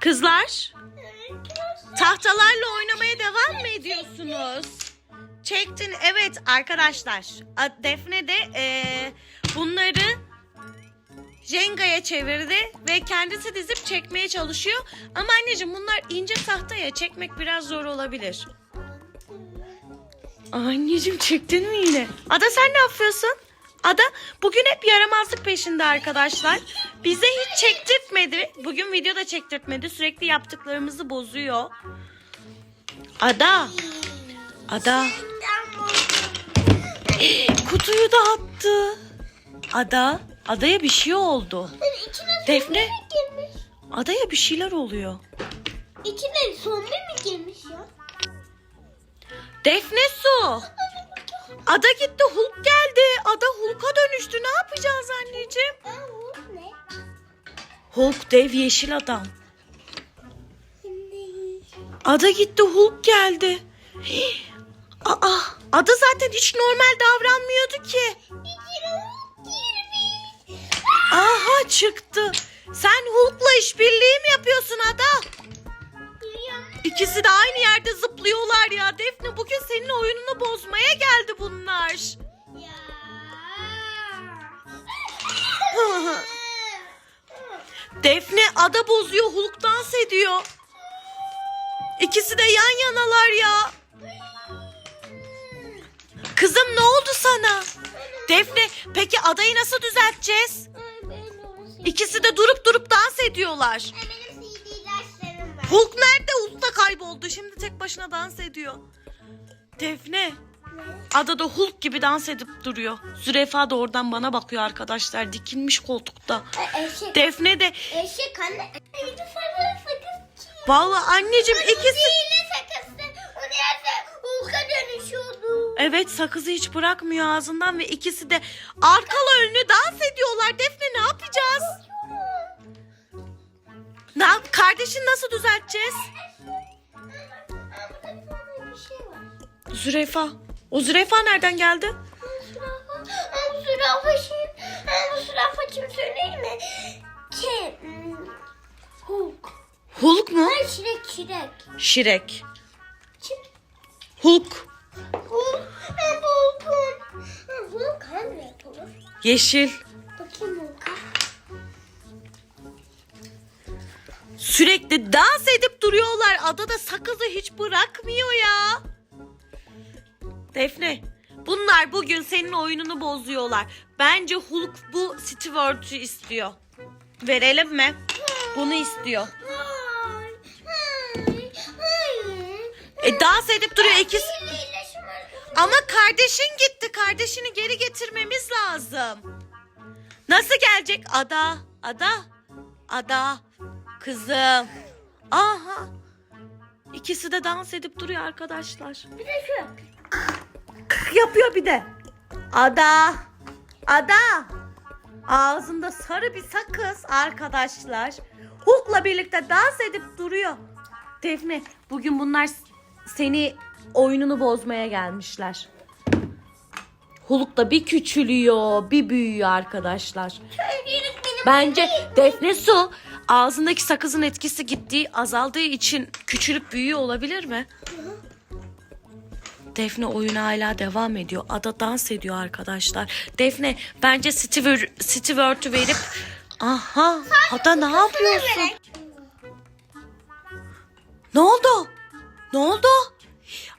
Kızlar tahtalarla oynamaya devam mı ediyorsunuz? Çektin evet arkadaşlar. Defne de eee, bunları Jenga'ya çevirdi ve kendisi dizip çekmeye çalışıyor. Ama anneciğim bunlar ince tahtaya çekmek biraz zor olabilir. Anneciğim çektin mi yine? Ada sen ne yapıyorsun? Ada bugün hep yaramazlık peşinde arkadaşlar. Bize hiç çektirtmedi. Bugün video da çektirtmedi. Sürekli yaptıklarımızı bozuyor. Ada. Ada. Kutuyu da attı. Ada. Adaya bir şey oldu. Defne. Adaya bir şeyler oluyor. İçine zombi mi girmiş ya? Defne su. Ada gitti Hulk geldi. Ada Hulk'a dönüştü. Ne yapacağız anneciğim? Bu ne? Hulk dev yeşil adam. Ada gitti Hulk geldi. Aa, Ada zaten hiç normal davranmıyordu ki. Aha çıktı. Sen Hulk'la işbirliği mi yapıyorsun Ada? İkisi de aynı yerde zıplıyorlar ya. Defne bugün senin oyununu bozmaya geldi bunlar. Defne ada bozuyor Hulk dans ediyor. İkisi de yan yanalar ya. Kızım ne oldu sana? Defne peki adayı nasıl düzelteceğiz? İkisi de durup durup dans ediyorlar. Hulk nerede? Hulk da kayboldu. Şimdi tek başına dans ediyor. Defne adada Hulk gibi dans edip duruyor. Zürefa da oradan bana bakıyor arkadaşlar. Dikilmiş koltukta. Ay, Eşek. Defne de Eşek anne. Vallahi anneciğim ikisi. Evet sakızı hiç bırakmıyor ağzından ve ikisi de arkalı önlü dans ediyorlar. Defne ne yapacağız? Ne yap? Kardeşini nasıl düzelteceğiz? Zürefa. O zürefa nereden geldi? Bu zürafa şey. Zürafa kim söyleyeyim mi? Hmm, Hulk. Hulk mu? Ay şirek şirek. Şirek. Kim? Hulk. Hulk. Hulk'un. Aa, Hulk hangi renk olur? Yeşil. Bakayım Hulk'a. Sürekli dans edip duruyorlar. Adada sakızı hiç bırakmıyor ya. Defne. Bunlar bugün senin oyununu bozuyorlar. Bence Hulk bu Steward'u istiyor. Verelim mi? Bunu istiyor. E dans edip duruyor var. Ama kardeşin gitti. Kardeşini geri getirmemiz lazım. Nasıl gelecek? Ada, Ada, Ada, kızım. Aha. İkisi de dans edip duruyor arkadaşlar. Bir de şu. Yapıyor bir de. Ada, Ada. Ağzında sarı bir sakız arkadaşlar. Hulk'la birlikte dans edip duruyor. Defne bugün bunlar seni oyununu bozmaya gelmişler. Hulk da bir küçülüyor, bir büyüyor arkadaşlar. Bence Defne Su ağzındaki sakızın etkisi gittiği, azaldığı için küçülüp büyüyor olabilir mi? Defne oyuna hala devam ediyor. Ada dans ediyor arkadaşlar. Defne bence Stewart, Stewart'u verip... Aha Ada ne yapıyorsun? Ne oldu? Ne oldu?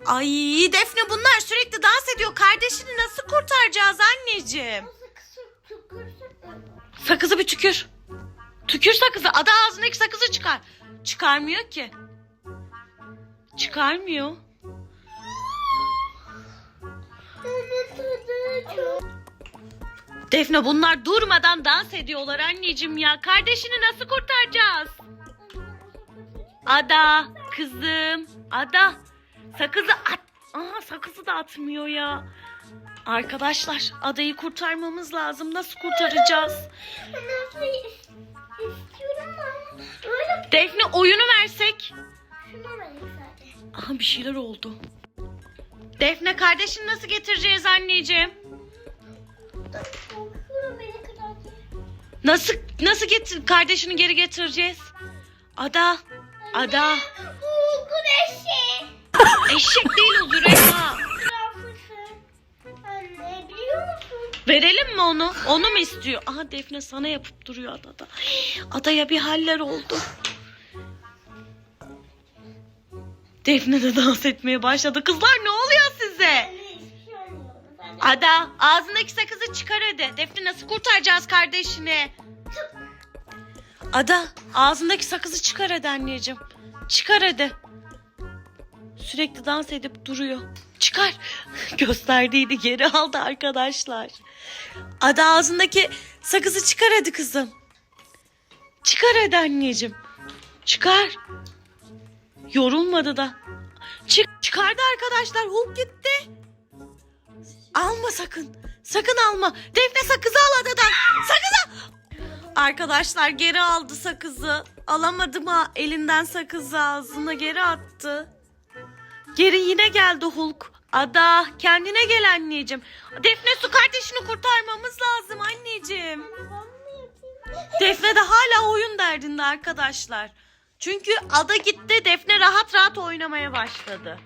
Ay Defne bunlar sürekli dans ediyor. Kardeşini nasıl kurtaracağız anneciğim? Sakızı bir tükür. Tükür sakızı. Ada ağzındaki sakızı çıkar. Çıkarmıyor ki. Çıkarmıyor. Defne bunlar durmadan dans ediyorlar anneciğim ya. Kardeşini nasıl kurtaracağız? Ada, kızım. Ada. Sakızı at. Aha sakızı da atmıyor ya. Arkadaşlar adayı kurtarmamız lazım. Nasıl kurtaracağız? İstiyorum ama öyle Defne oyunu versek. şuna vereyim. Aha bir şeyler oldu. Defne kardeşini nasıl getireceğiz anneciğim? Nasıl nasıl getir kardeşini geri getireceğiz? Ada. Ada. Eşek değil o Verelim mi onu? Onu mu istiyor? Aha Defne sana yapıp duruyor adada. Adaya bir haller oldu. Defne de dans etmeye başladı. Kızlar ne oluyor size? Şey Ada ağzındaki sakızı çıkar hadi. Defne nasıl kurtaracağız kardeşini? Ada ağzındaki sakızı çıkar hadi anneciğim. Çıkar hadi. Sürekli dans edip duruyor. Çıkar. Gösterdiğini geri aldı arkadaşlar. Ada ağzındaki sakızı çıkar hadi kızım. Çıkar hadi anneciğim. Çıkar. Yorulmadı da. Çık çıkardı arkadaşlar. Hulk gitti. Alma sakın. Sakın alma. Defne sakızı al adadan. Sakızı. Arkadaşlar geri aldı sakızı. Alamadı mı elinden sakızı ağzına geri attı. Geri yine geldi Hulk. Ada kendine gel anneciğim. Defne su kardeşini kurtarmamız lazım anneciğim. Defne de hala oyun derdinde arkadaşlar. Çünkü Ada gitti Defne rahat rahat oynamaya başladı.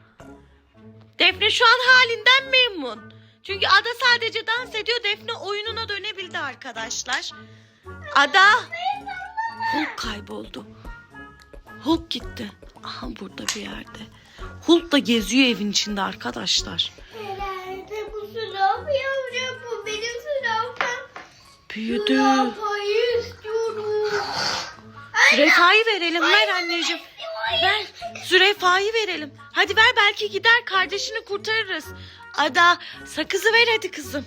Defne şu an halinden memnun. Çünkü Ada sadece dans ediyor Defne oyununa dönebildi arkadaşlar. Ada Hulk kayboldu. Hulk gitti. Aha burada bir yerde. Hulk da geziyor evin içinde arkadaşlar. Herhalde bu zürafa yavrum. Bu benim zürafam. Büyüdü. Zürafayı istiyorum. Züreyfa'yı verelim ver anneciğim. Ver. Züreyfa'yı verelim. Hadi ver belki gider kardeşini kurtarırız. Ada sakızı ver hadi kızım.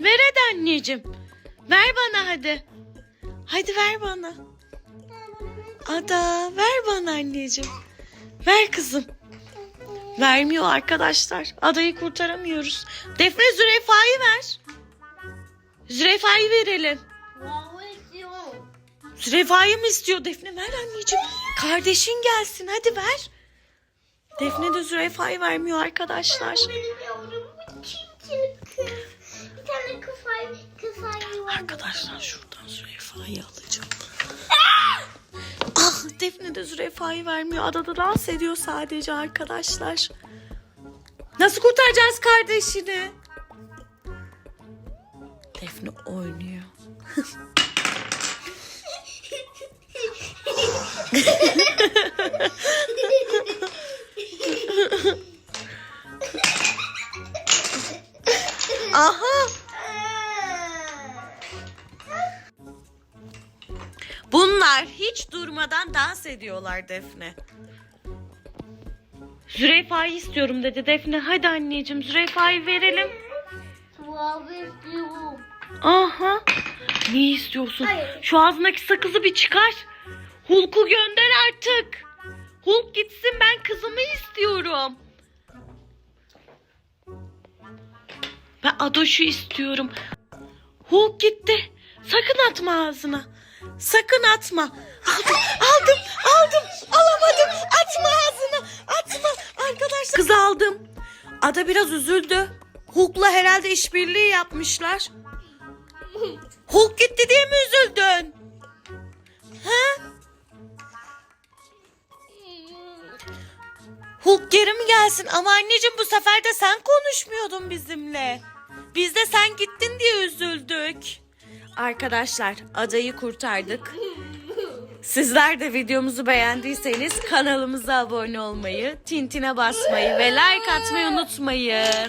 Ver hadi anneciğim. Ver bana hadi. Hadi ver bana. Ada ver bana anneciğim. Ver kızım. Vermiyor arkadaşlar. Adayı kurtaramıyoruz. Defne Züreyfa'yı ver. Züreyfa'yı verelim. Züleyfa'yı mı istiyor Defne? Ver anneciğim. Kardeşin gelsin hadi ver. Defne de Züleyfa'yı vermiyor arkadaşlar. Benim yavrum. Bir tane kıfay var. Arkadaşlar şuradan Züleyfa'yı alacağım. Ah Defne de Züleyfa'yı vermiyor. Adada dans ediyor sadece arkadaşlar. Nasıl kurtaracağız kardeşini? Defne oynuyor. hiç durmadan dans ediyorlar Defne. Züleyfa'yı istiyorum dedi Defne. Hadi anneciğim Züleyfa'yı verelim. İstiyorum. Aha. Ne istiyorsun? Hayır. Şu ağzındaki sakızı bir çıkar. Hulk'u gönder artık. Hulk gitsin ben kızımı istiyorum. Ben Adoş'u istiyorum. Hulk gitti. Sakın atma ağzına. Sakın atma. Aldım, aldım, aldım. Alamadım. Atma ağzına. Atma. Arkadaşlar. Kızı aldım. Ada biraz üzüldü. Hulk'la herhalde işbirliği yapmışlar. Hulk gitti diye mi üzüldün? Ha? Hulk geri mi gelsin? Ama anneciğim bu sefer de sen konuşmuyordun bizimle. Biz de sen gittin diye üzüldük. Arkadaşlar adayı kurtardık. Sizler de videomuzu beğendiyseniz kanalımıza abone olmayı, tintine basmayı ve like atmayı unutmayın.